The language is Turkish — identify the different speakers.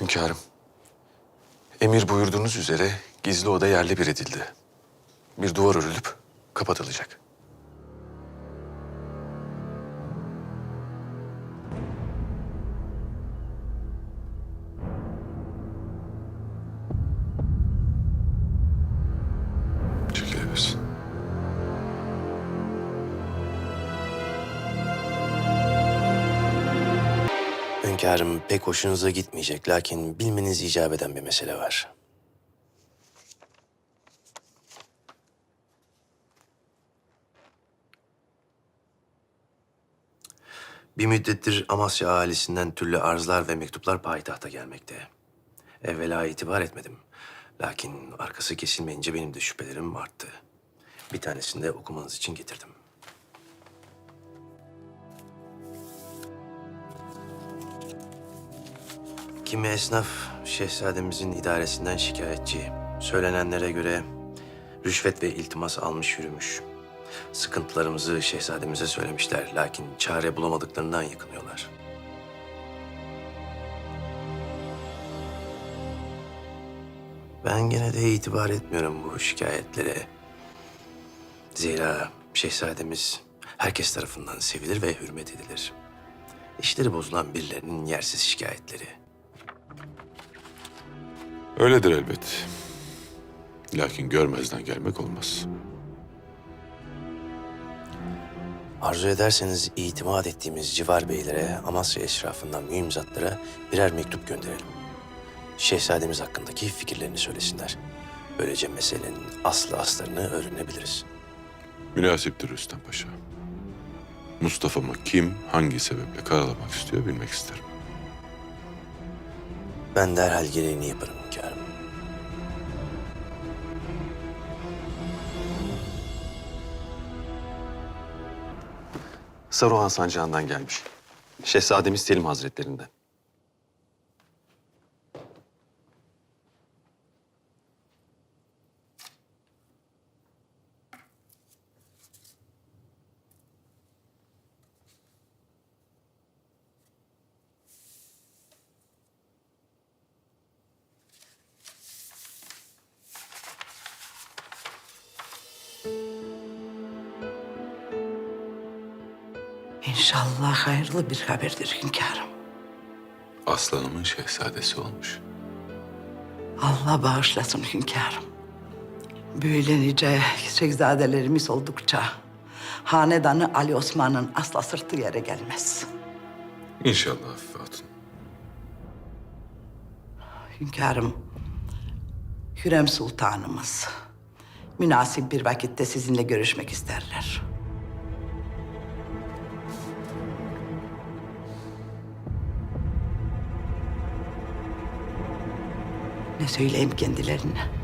Speaker 1: Hünkârım, emir buyurduğunuz üzere gizli oda yerle bir edildi. Bir duvar örülüp kapatılacak.
Speaker 2: Hünkârım pek hoşunuza gitmeyecek lakin bilmeniz icap eden bir mesele var. Bir müddettir Amasya ahalisinden türlü arzlar ve mektuplar payitahta gelmekte. Evvela itibar etmedim. Lakin arkası kesilmeyince benim de şüphelerim arttı. Bir tanesini de okumanız için getirdim. Kimi esnaf şehzademizin idaresinden şikayetçi. Söylenenlere göre rüşvet ve iltimas almış yürümüş. Sıkıntılarımızı şehzademize söylemişler lakin çare bulamadıklarından yakınıyorlar. Ben gene de itibar etmiyorum bu şikayetlere. Zira şehzademiz herkes tarafından sevilir ve hürmet edilir. İşleri bozulan birilerinin yersiz şikayetleri.
Speaker 3: Öyledir elbet. Lakin görmezden gelmek olmaz.
Speaker 2: Arzu ederseniz itimat ettiğimiz civar beylere, Amasya eşrafından mühim zatlara birer mektup gönderelim. Şehzademiz hakkındaki fikirlerini söylesinler. Böylece meselenin aslı aslarını öğrenebiliriz.
Speaker 3: Münasiptir Rüstem Paşa. Mustafa'mı kim, hangi sebeple karalamak istiyor bilmek isterim.
Speaker 2: Ben derhal gereğini yaparım
Speaker 1: Saruhan Sancağı'ndan gelmiş. Şehzademiz Selim Hazretlerinden.
Speaker 4: İnşallah hayırlı bir haberdir hünkârım.
Speaker 3: Aslanımın şehzadesi olmuş.
Speaker 4: Allah bağışlasın hünkârım. Böyle nice şehzadelerimiz oldukça hanedanı Ali Osman'ın asla sırtı yere gelmez.
Speaker 3: İnşallah Hatun.
Speaker 4: Hünkârım, Hürrem Sultanımız münasip bir vakitte sizinle görüşmek isterler. Ne söyleyeyim kendilerine?